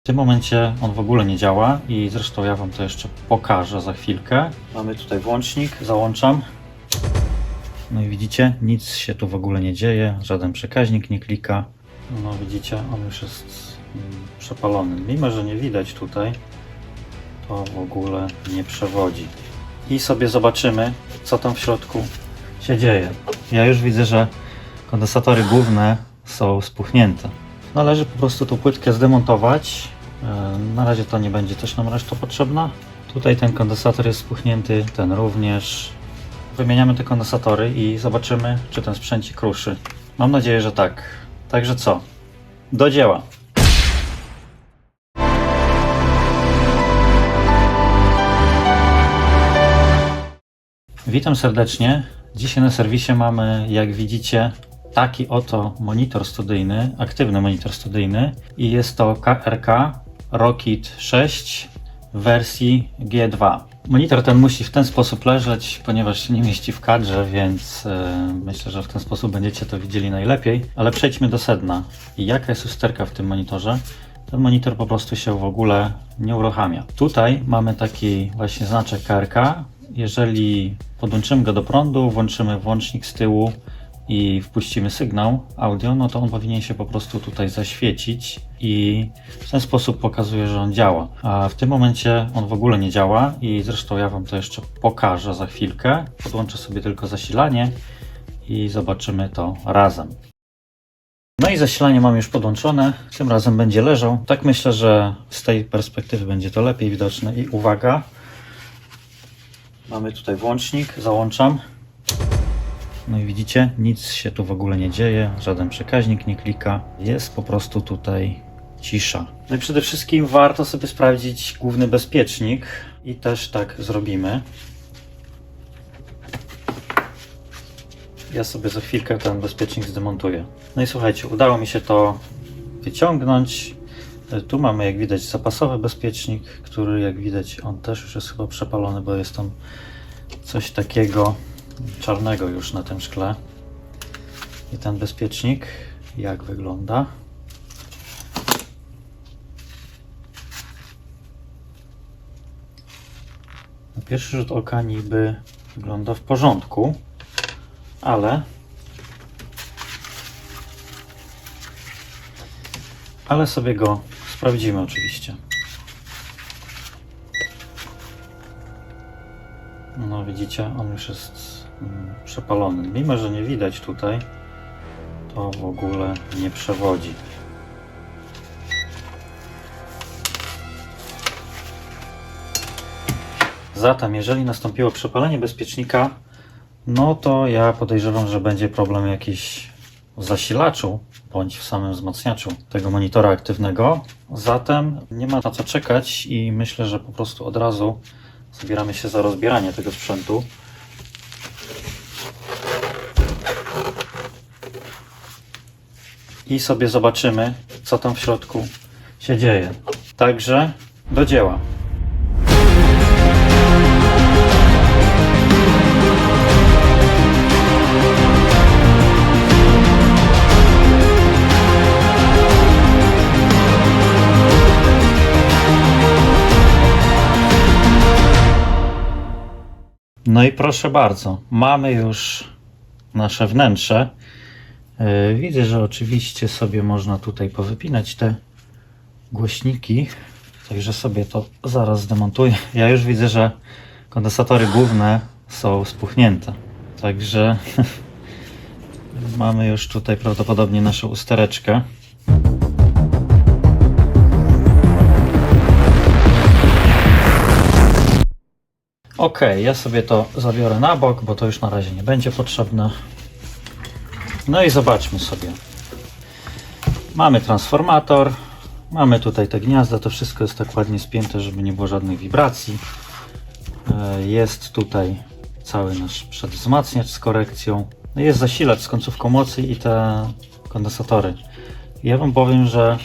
W tym momencie on w ogóle nie działa i zresztą ja Wam to jeszcze pokażę za chwilkę. Mamy tutaj włącznik, załączam. No i widzicie, nic się tu w ogóle nie dzieje, żaden przekaźnik nie klika. No widzicie, on już jest mm, przepalony. Mimo, że nie widać tutaj, to w ogóle nie przewodzi. I sobie zobaczymy, co tam w środku się dzieje. Ja już widzę, że kondensatory główne są spuchnięte. Należy po prostu tą płytkę zdemontować. E, Na razie to nie będzie też nam reszta potrzebna. Tutaj ten kondensator jest spuchnięty, ten również. Wymieniamy te kondensatory i zobaczymy, czy ten sprzęcik ruszy. Mam nadzieję, że tak. Także co? Do dzieła! Witam serdecznie. Dzisiaj na serwisie mamy, jak widzicie, taki oto monitor studyjny, aktywny monitor studyjny i jest to KRK Rockit 6 w wersji G2. Monitor ten musi w ten sposób leżeć, ponieważ się nie mieści w kadrze, więc e, myślę, że w ten sposób będziecie to widzieli najlepiej. Ale przejdźmy do sedna. Jaka jest usterka w tym monitorze? Ten monitor po prostu się w ogóle nie uruchamia. Tutaj mamy taki właśnie znaczek KRK. Jeżeli podłączymy go do prądu, włączymy włącznik z tyłu i wpuścimy sygnał audio, no to on powinien się po prostu tutaj zaświecić i w ten sposób pokazuje, że on działa. A w tym momencie on w ogóle nie działa i zresztą ja Wam to jeszcze pokażę za chwilkę. Podłączę sobie tylko zasilanie i zobaczymy to razem. No i zasilanie mam już podłączone, tym razem będzie leżał. Tak myślę, że z tej perspektywy będzie to lepiej widoczne i uwaga. Mamy tutaj włącznik, załączam. No i widzicie, nic się tu w ogóle nie dzieje, żaden przekaźnik nie klika. Jest po prostu tutaj cisza. No i przede wszystkim warto sobie sprawdzić główny bezpiecznik i też tak zrobimy. Ja sobie za chwilkę ten bezpiecznik zdemontuję. No i słuchajcie, udało mi się to wyciągnąć. E, Tu mamy, jak widać, zapasowy bezpiecznik, który, jak widać, on też już jest chyba przepalony, bo jest tam coś takiego czarnego już na tym szkle. I ten bezpiecznik, jak wygląda? Na pierwszy rzut oka niby wygląda w porządku, ale ale sobie go sprawdzimy oczywiście. No widzicie, on już jest przepalony. Mimo, że nie widać tutaj, to w ogóle nie przewodzi. Zatem, jeżeli nastąpiło przepalenie bezpiecznika, no to ja podejrzewam, że będzie problem jakiś w zasilaczu bądź w samym wzmacniaczu tego monitora aktywnego. Zatem nie ma na co czekać i myślę, że po prostu od razu zabieramy się za rozbieranie tego sprzętu. I sobie zobaczymy, co tam w środku się dzieje. Także do dzieła. No i proszę bardzo, mamy już nasze wnętrze. Yy, Widzę, że oczywiście sobie można tutaj powypinać te głośniki, także sobie to zaraz zdemontuję. Ja już widzę, że kondensatory główne są spuchnięte, także mamy już tutaj prawdopodobnie naszą ustereczkę. Ok, ja sobie to zabiorę na bok, bo to już na razie nie będzie potrzebne. No i zobaczmy sobie. Mamy transformator, mamy tutaj te gniazda, to wszystko jest tak ładnie spięte, żeby nie było żadnych wibracji. E, Jest tutaj cały nasz przedwzmacniacz z korekcją. No Jest zasilacz z końcówką mocy i te kondensatory. Ja Wam powiem, że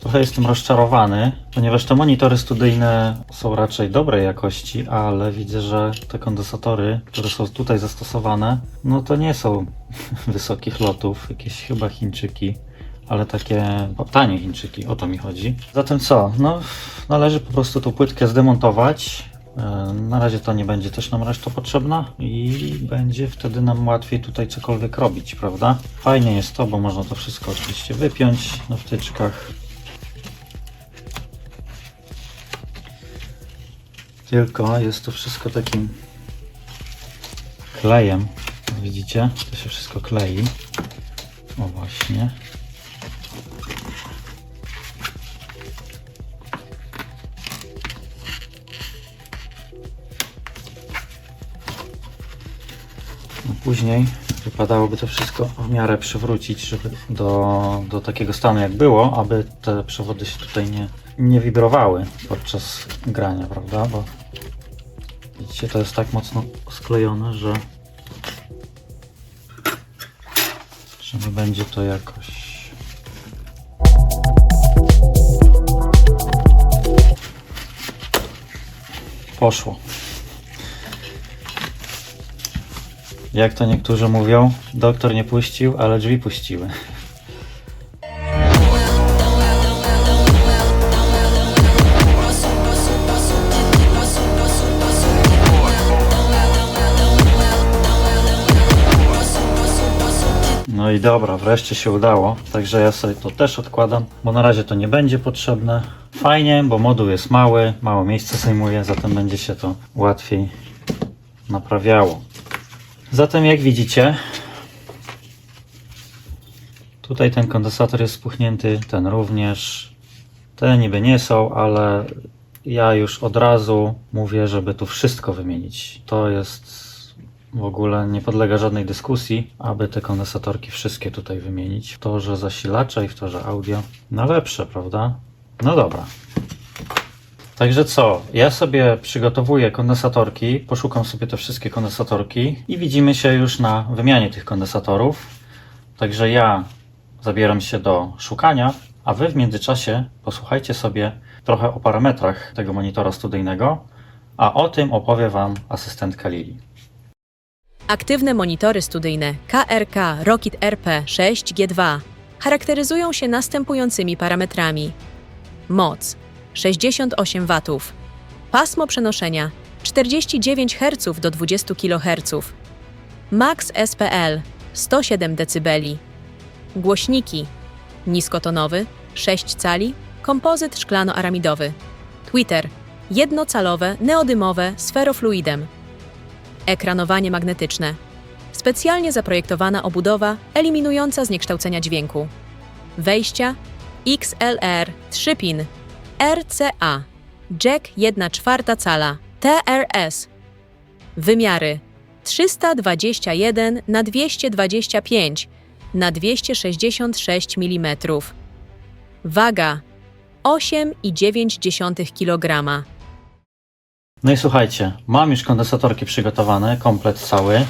Trochę jestem rozczarowany, ponieważ te monitory studyjne są raczej dobrej jakości, ale widzę, że te kondensatory, które są tutaj zastosowane, no to nie są wysokich lotów, jakieś chyba Chińczyki ale takie tanie Chińczyki, o to mi chodzi. Zatem co? No, należy po prostu tą płytkę zdemontować. E, Na razie to nie będzie też nam reszta potrzebna i będzie wtedy nam łatwiej tutaj cokolwiek robić, prawda? Fajnie jest to, bo można to wszystko oczywiście wypiąć na wtyczkach. Tylko jest to wszystko takim klejem. Widzicie? To się wszystko klei. O właśnie. Później wypadałoby to wszystko w miarę przywrócić, żeby do, do takiego stanu jak było, aby te przewody się tutaj nie, nie wibrowały podczas grania, prawda? Bo widzicie, to jest tak mocno sklejone, że, nie będzie to jakoś poszło. Jak to niektórzy mówią, doktor nie puścił, ale drzwi puściły. No i dobra, wreszcie się udało. Także ja sobie to też odkładam, bo na razie to nie będzie potrzebne. Fajnie, bo moduł jest mały, mało miejsca zajmuje, zatem będzie się to łatwiej naprawiało. Zatem jak widzicie, tutaj ten kondensator jest spuchnięty, ten również. Te niby nie są, ale ja już od razu mówię, żeby tu wszystko wymienić. To jest w ogóle nie podlega żadnej dyskusji, aby te kondensatorki wszystkie tutaj wymienić. W torze zasilacza i w torze audio. No lepsze, prawda? No dobra. Także co, ja sobie przygotowuję kondensatorki, poszukam sobie te wszystkie kondensatorki i widzimy się już na wymianie tych kondensatorów. Także ja zabieram się do szukania, a wy w międzyczasie posłuchajcie sobie trochę o parametrach tego monitora studyjnego, a o tym opowie wam asystentka Lili. Aktywne monitory studyjne KRK Rockit RP6G2 charakteryzują się następującymi parametrami: moc 68 W, pasmo przenoszenia 49 Hz do 20 kHz, max SPL 107 dB, głośniki niskotonowy 6 cali, kompozyt szklano-aramidowy, Twitter jednocalowe neodymowe sferofluidem, Ekranowanie magnetyczne. Specjalnie zaprojektowana obudowa eliminująca zniekształcenia dźwięku. Wejścia XLR 3 pin RCA Jack 1 czwarta cala. TRS Wymiary. 321 na 225 na 266 mm Waga. 8,9 kg No i słuchajcie, mam już kondensatorki przygotowane, komplet cały,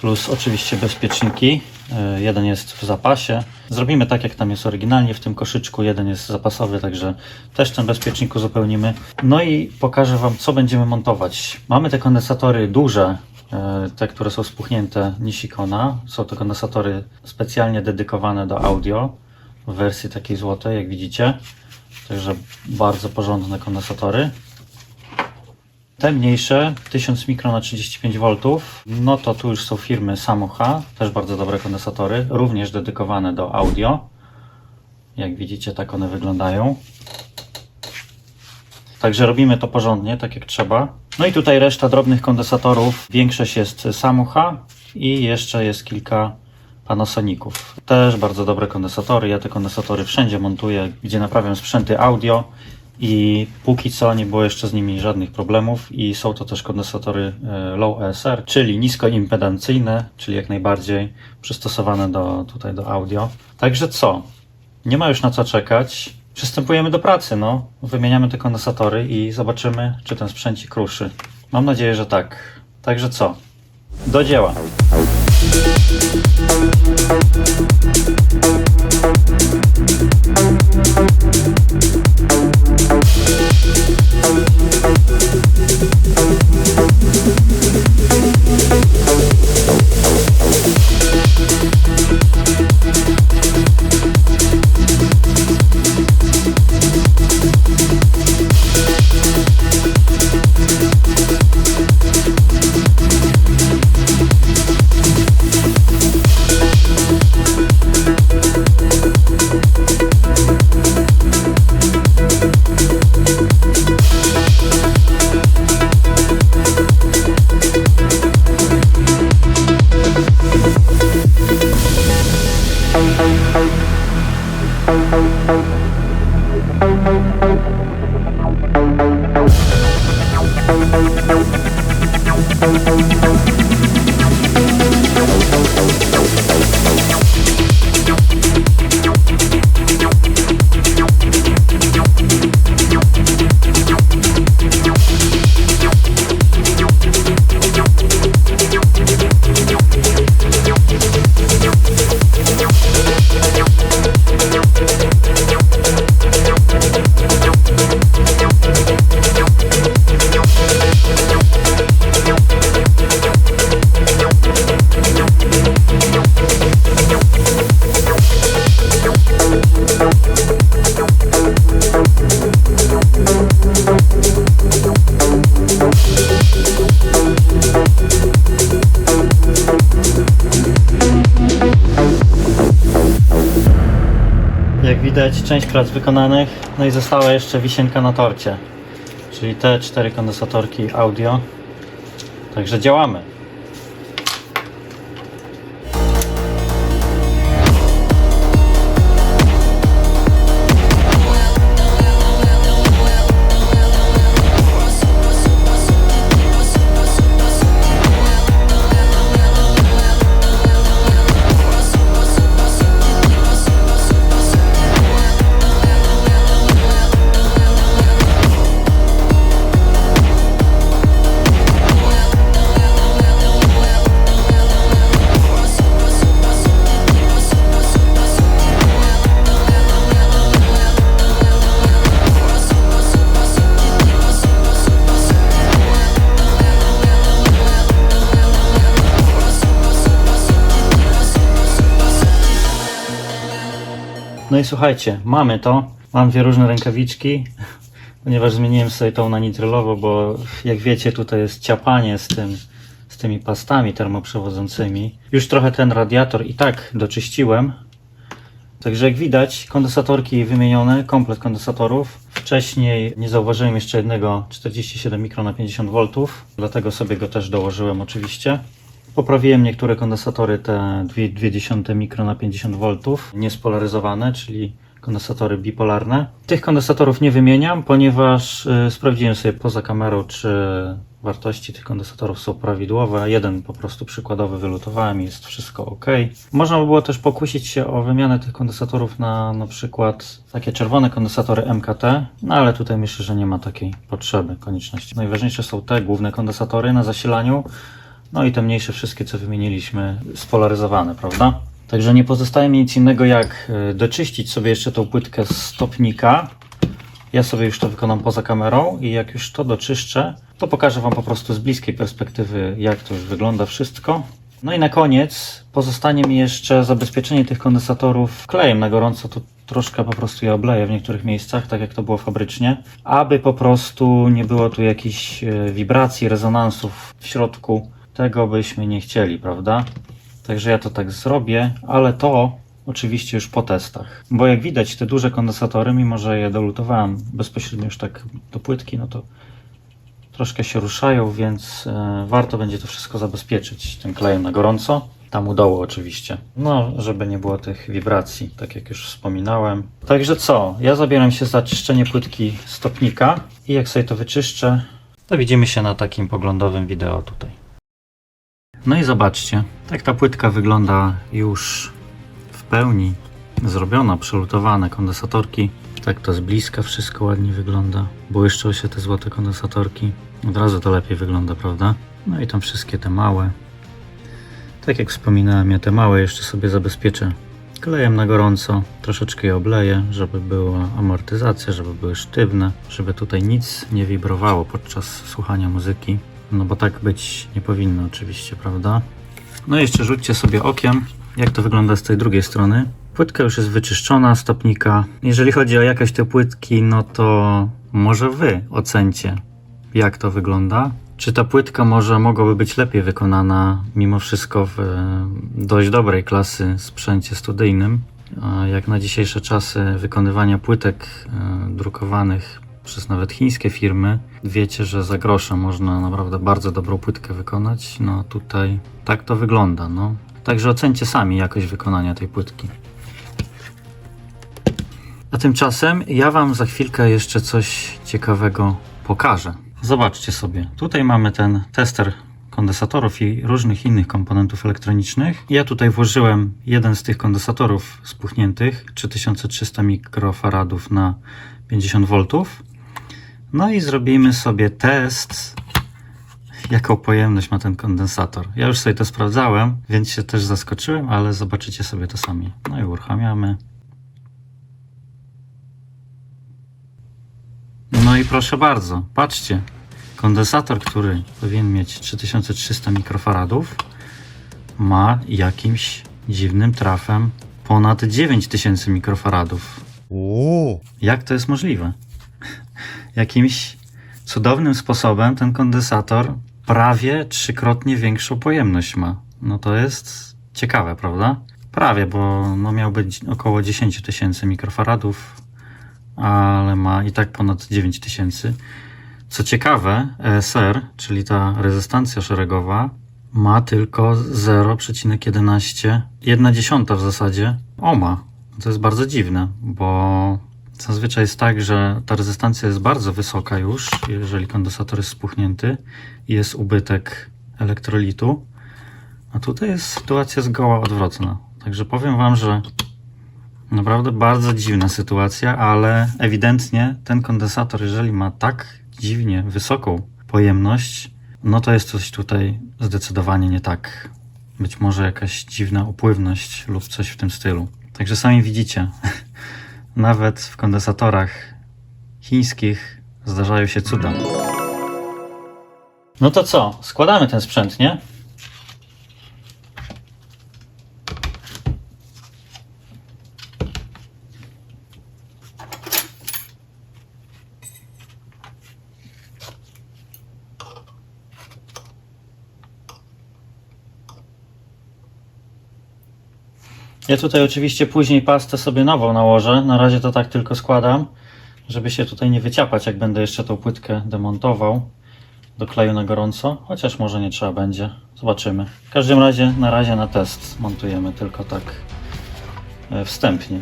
plus oczywiście bezpieczniki. Yy, Jeden jest w zapasie. Zrobimy tak, jak tam jest oryginalnie w tym koszyczku. Jeden jest zapasowy, także też ten bezpiecznik uzupełnimy. No i pokażę Wam, co będziemy montować. Mamy te kondensatory duże, yy, te, które są spuchnięte Nishikona. Są to kondensatory specjalnie dedykowane do audio w wersji takiej złotej, jak widzicie. Także bardzo porządne kondensatory. Te mniejsze, 1000 mikro na 35 V, no to tu już są firmy Samocha, też bardzo dobre kondensatory, również dedykowane do audio. Jak widzicie, tak one wyglądają. Także robimy to porządnie, tak jak trzeba. No i tutaj reszta drobnych kondensatorów. Większość jest Samocha i jeszcze jest kilka Panasoników. Też bardzo dobre kondensatory. Ja te kondensatory wszędzie montuję, gdzie naprawiam sprzęty audio i póki co nie było jeszcze z nimi żadnych problemów i są to też kondensatory e, low ESR, czyli niskoimpedancyjne, czyli jak najbardziej przystosowane do, tutaj do audio. Także co? Nie ma już na co czekać. Przystępujemy do pracy, no. Wymieniamy te kondensatory i zobaczymy, czy ten sprzęcik ruszy. Mam nadzieję, że tak. Także co? Do dzieła. Música część prac wykonanych, no i została jeszcze wisienka na torcie, czyli te cztery kondensatorki audio. Także działamy. No i słuchajcie, mamy to. Mam dwie różne rękawiczki, ponieważ zmieniłem sobie tą na nitrylowo, bo jak wiecie, tutaj jest ciapanie z tym, z tymi pastami termoprzewodzącymi. Już trochę ten radiator i tak doczyściłem. Także jak widać, kondensatorki wymienione, komplet kondensatorów. Wcześniej nie zauważyłem jeszcze jednego 47 mikro na 50 V, dlatego sobie go też dołożyłem oczywiście. Poprawiłem niektóre kondensatory, te 0,2 mikro na 50 V, niespolaryzowane, czyli kondensatory bipolarne. Tych kondensatorów nie wymieniam, ponieważ y, sprawdziłem sobie poza kamerą, czy wartości tych kondensatorów są prawidłowe. Jeden po prostu przykładowy wylutowałem i jest wszystko ok. Można by było też pokusić się o wymianę tych kondensatorów na na przykład takie czerwone kondensatory MKT, no ale tutaj myślę, że nie ma takiej potrzeby, konieczności. Najważniejsze są te główne kondensatory na zasilaniu, no i te mniejsze wszystkie, co wymieniliśmy, spolaryzowane, prawda? Także nie pozostaje mi nic innego jak e, doczyścić sobie jeszcze tą płytkę z stopnika. Ja sobie już to wykonam poza kamerą i jak już to doczyszczę, to pokażę Wam po prostu z bliskiej perspektywy, jak to już wygląda wszystko. No i na koniec pozostanie mi jeszcze zabezpieczenie tych kondensatorów klejem na gorąco. To troszkę po prostu je obleję w niektórych miejscach, tak jak to było fabrycznie, aby po prostu nie było tu jakichś e, wibracji, rezonansów w środku. Tego byśmy nie chcieli, prawda? Także ja to tak zrobię, ale to oczywiście już po testach. Bo jak widać, te duże kondensatory, mimo że je dolutowałem bezpośrednio już tak do płytki, no to troszkę się ruszają, więc e, warto będzie to wszystko zabezpieczyć tym klejem na gorąco. Tam u dołu oczywiście. No, żeby nie było tych wibracji, tak jak już wspominałem. Także co? Ja zabieram się za czyszczenie płytki stopnika i jak sobie to wyczyszczę, to widzimy się na takim poglądowym wideo tutaj. No i zobaczcie, tak ta płytka wygląda już w pełni zrobiona, przelutowane kondensatorki. Tak to z bliska wszystko ładnie wygląda. Błyszczą się te złote kondensatorki. Od razu to lepiej wygląda, prawda? No i tam wszystkie te małe. Tak jak wspominałem, ja te małe jeszcze sobie zabezpieczę klejem na gorąco. Troszeczkę je obleję, żeby była amortyzacja, żeby były sztywne, żeby tutaj nic nie wibrowało podczas słuchania muzyki. No bo tak być nie powinno oczywiście, prawda? No i jeszcze rzućcie sobie okiem, jak to wygląda z tej drugiej strony. Płytka już jest wyczyszczona, stopnika. Jeżeli chodzi o jakość tej płytki, no to może wy ocencie, jak to wygląda. Czy ta płytka może mogłaby być lepiej wykonana mimo wszystko w e, dość dobrej klasy sprzęcie studyjnym? Jak na dzisiejsze czasy wykonywania płytek e, drukowanych przez nawet chińskie firmy, wiecie, że za grosze można naprawdę bardzo dobrą płytkę wykonać. No tutaj tak to wygląda. No. Także ocencie sami jakość wykonania tej płytki. A tymczasem ja Wam za chwilkę jeszcze coś ciekawego pokażę. Zobaczcie sobie, tutaj mamy ten tester kondensatorów i różnych innych komponentów elektronicznych. Ja tutaj włożyłem jeden z tych kondensatorów spuchniętych, 3300 mikrofaradów na 50 V. No i zrobimy sobie test, jaką pojemność ma ten kondensator. Ja już sobie to sprawdzałem, więc się też zaskoczyłem, ale zobaczycie sobie to sami. No i uruchamiamy. No i proszę bardzo, patrzcie. Kondensator, który powinien mieć 3300 mikrofaradów, ma jakimś dziwnym trafem ponad 9000 mikrofaradów. O, Jak to jest możliwe? Jakimś cudownym sposobem ten kondensator prawie trzykrotnie większą pojemność ma. No to jest ciekawe, prawda? prawie, bo no miał być około 10 tysięcy mikrofaradów, ale ma i tak ponad 9 tysięcy. Co ciekawe, ESR, czyli ta rezystancja szeregowa, ma tylko 0,11, 1 dziesiąta w zasadzie ohma. To jest bardzo dziwne, bo zazwyczaj jest tak, że ta rezystancja jest bardzo wysoka już, jeżeli kondensator jest spuchnięty i jest ubytek elektrolitu. A tutaj jest sytuacja zgoła odwrotna. Także powiem Wam, że naprawdę bardzo dziwna sytuacja, ale ewidentnie ten kondensator, jeżeli ma tak dziwnie wysoką pojemność, no to jest coś tutaj zdecydowanie nie tak. Być może jakaś dziwna upływność lub coś w tym stylu. Także sami widzicie, nawet w kondensatorach chińskich zdarzają się cuda. No to co? Składamy ten sprzęt, nie? Ja tutaj oczywiście później pastę sobie nową nałożę. Na razie to tak tylko składam, żeby się tutaj nie wyciapać, jak będę jeszcze tą płytkę demontował do kleju na gorąco. Chociaż może nie trzeba będzie. Zobaczymy. W każdym razie na razie na test montujemy tylko tak e, wstępnie.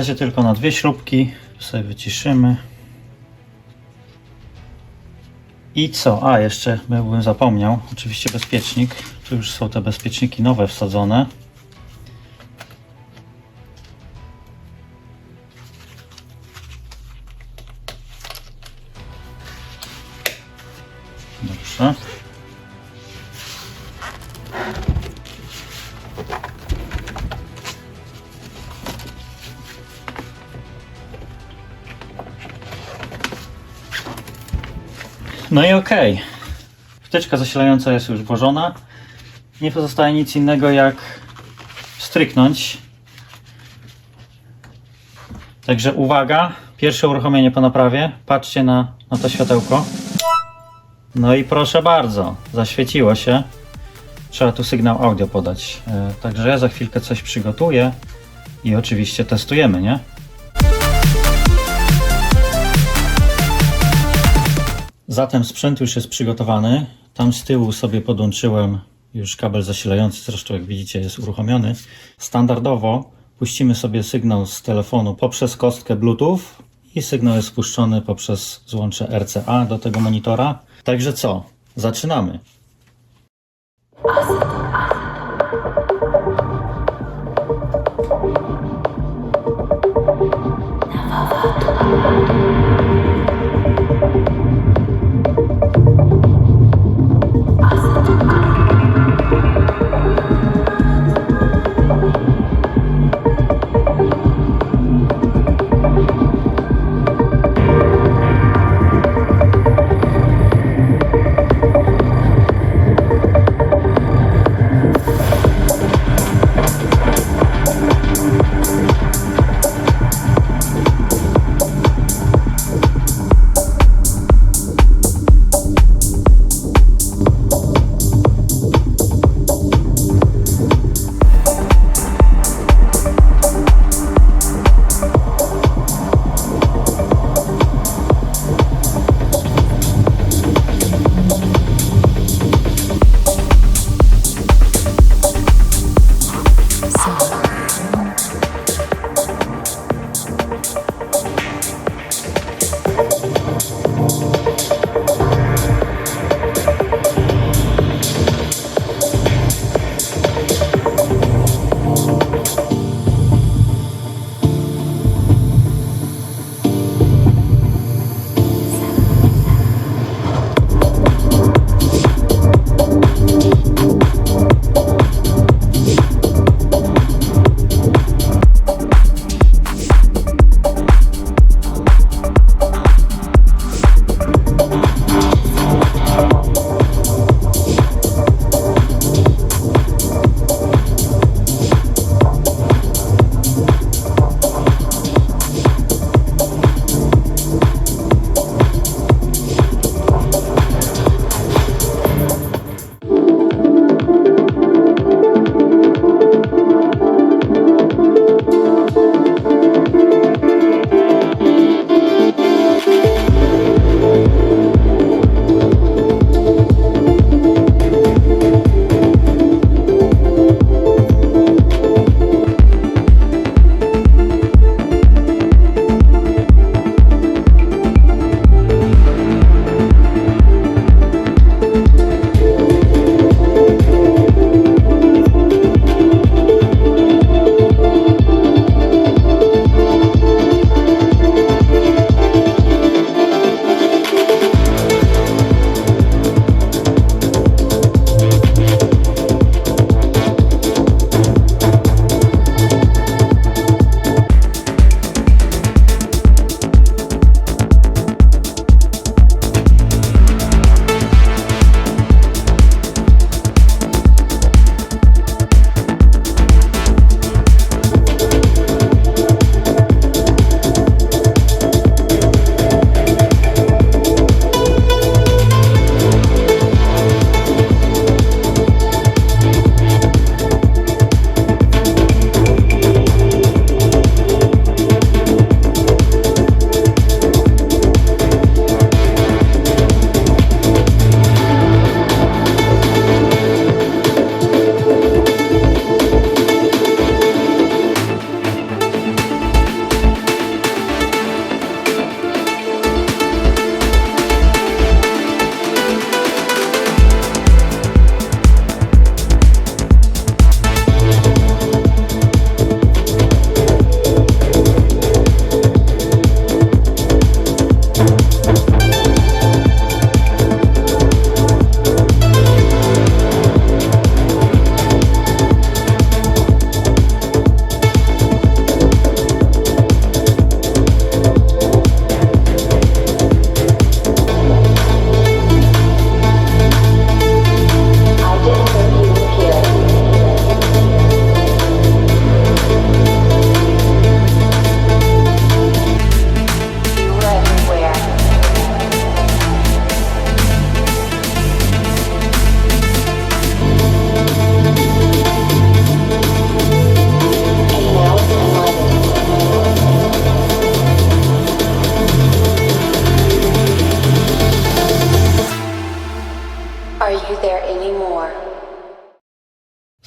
Razie tylko na dwie śrubki. Tu sobie wyciszymy. I co? A, jeszcze bym zapomniał. Oczywiście bezpiecznik. Tu już są te bezpieczniki nowe wsadzone. No i okej. Wtyczka zasilająca jest już włożona. Nie pozostaje nic innego jak stryknąć. Także uwaga, pierwsze uruchomienie po naprawie. Patrzcie na, na to światełko. No i proszę bardzo, zaświeciło się. Trzeba tu sygnał audio podać. E, Także ja za chwilkę coś przygotuję i oczywiście testujemy, nie? Zatem sprzęt już jest przygotowany. Tam z tyłu sobie podłączyłem już kabel zasilający, zresztą jak widzicie jest uruchomiony. Standardowo puścimy sobie sygnał z telefonu poprzez kostkę Bluetooth i sygnał jest spuszczony poprzez złącze RCA do tego monitora. Także co? Zaczynamy.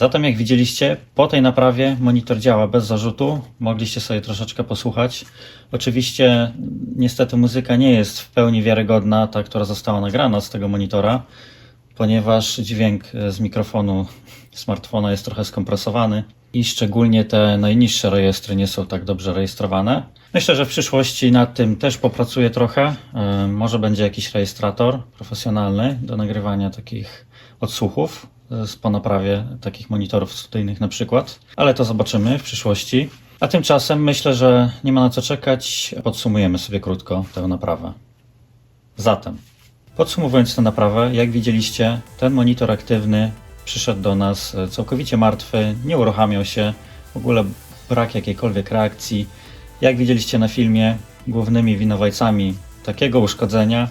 Zatem jak widzieliście, po tej naprawie monitor działa bez zarzutu. Mogliście sobie troszeczkę posłuchać. Oczywiście niestety muzyka nie jest w pełni wiarygodna, ta, która została nagrana z tego monitora, ponieważ dźwięk z mikrofonu smartfona jest trochę skompresowany i szczególnie te najniższe rejestry nie są tak dobrze rejestrowane. Myślę, że w przyszłości nad tym też popracuję trochę. E, Może będzie jakiś rejestrator profesjonalny do nagrywania takich odsłuchów z po naprawie takich monitorów studyjnych na przykład, ale to zobaczymy w przyszłości. A tymczasem myślę, że nie ma na co czekać. Podsumujemy sobie krótko tę naprawę. Zatem, podsumowując tę naprawę, jak widzieliście, ten monitor aktywny przyszedł do nas e, całkowicie martwy, nie uruchamiał się, w ogóle brak jakiejkolwiek reakcji. Jak widzieliście na filmie, głównymi winowajcami takiego uszkodzenia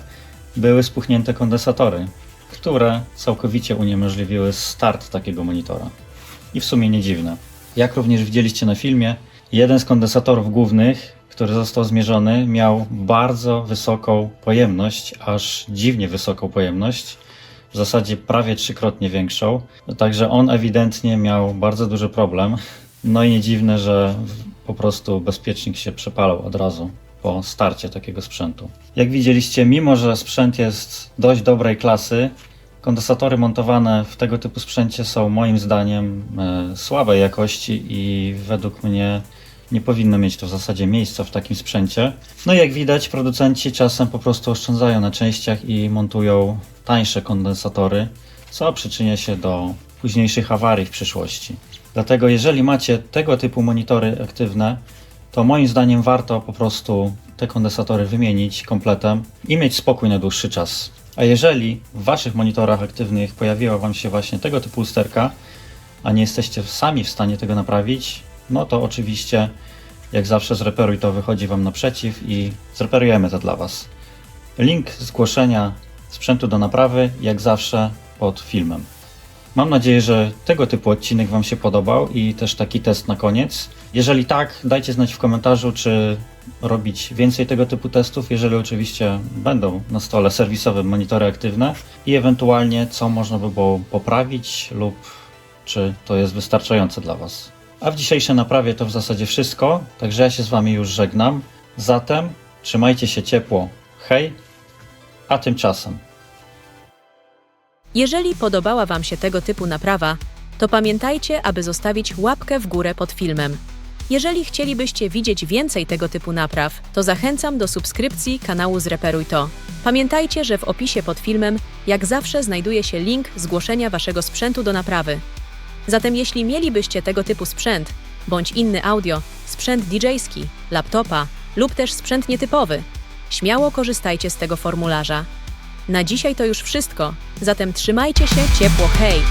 były spuchnięte kondensatory, które całkowicie uniemożliwiły start takiego monitora. I w sumie nie dziwne. Jak również widzieliście na filmie, jeden z kondensatorów głównych, który został zmierzony, miał bardzo wysoką pojemność, aż dziwnie wysoką pojemność, w zasadzie prawie trzykrotnie większą. Także on ewidentnie miał bardzo duży problem. No i nie dziwne, że po prostu bezpiecznik się przepalał od razu po starcie takiego sprzętu. Jak widzieliście, mimo że sprzęt jest dość dobrej klasy, kondensatory montowane w tego typu sprzęcie są moim zdaniem e, słabej jakości i według mnie nie powinno mieć to w zasadzie miejsca w takim sprzęcie. No i jak widać, producenci czasem po prostu oszczędzają na częściach i montują tańsze kondensatory, co przyczynia się do późniejszych awarii w przyszłości. Dlatego jeżeli macie tego typu monitory aktywne, to moim zdaniem warto po prostu te kondensatory wymienić kompletem i mieć spokój na dłuższy czas. A jeżeli w Waszych monitorach aktywnych pojawiła Wam się właśnie tego typu usterka, a nie jesteście sami w stanie tego naprawić, no to oczywiście, jak zawsze, zreperuj to wychodzi Wam naprzeciw i zreperujemy to dla Was. Link zgłoszenia sprzętu do naprawy, jak zawsze, pod filmem. Mam nadzieję, że tego typu odcinek Wam się podobał i też taki test na koniec. Jeżeli tak, dajcie znać w komentarzu, czy robić więcej tego typu testów, jeżeli oczywiście będą na stole serwisowe monitory aktywne i ewentualnie co można by było poprawić lub czy to jest wystarczające dla Was. A w dzisiejszej naprawie to w zasadzie wszystko, także ja się z Wami już żegnam. Zatem trzymajcie się ciepło. Hej, a tymczasem. Jeżeli podobała Wam się tego typu naprawa, to pamiętajcie, aby zostawić łapkę w górę pod filmem. Jeżeli chcielibyście widzieć więcej tego typu napraw, to zachęcam do subskrypcji kanału Zreperuj to. Pamiętajcie, że w opisie pod filmem, jak zawsze, znajduje się link zgłoszenia Waszego sprzętu do naprawy. Zatem jeśli mielibyście tego typu sprzęt, bądź inny audio, sprzęt DJ-ski, laptopa lub też sprzęt nietypowy, śmiało korzystajcie z tego formularza. Na dzisiaj to już wszystko, zatem trzymajcie się ciepło, hej!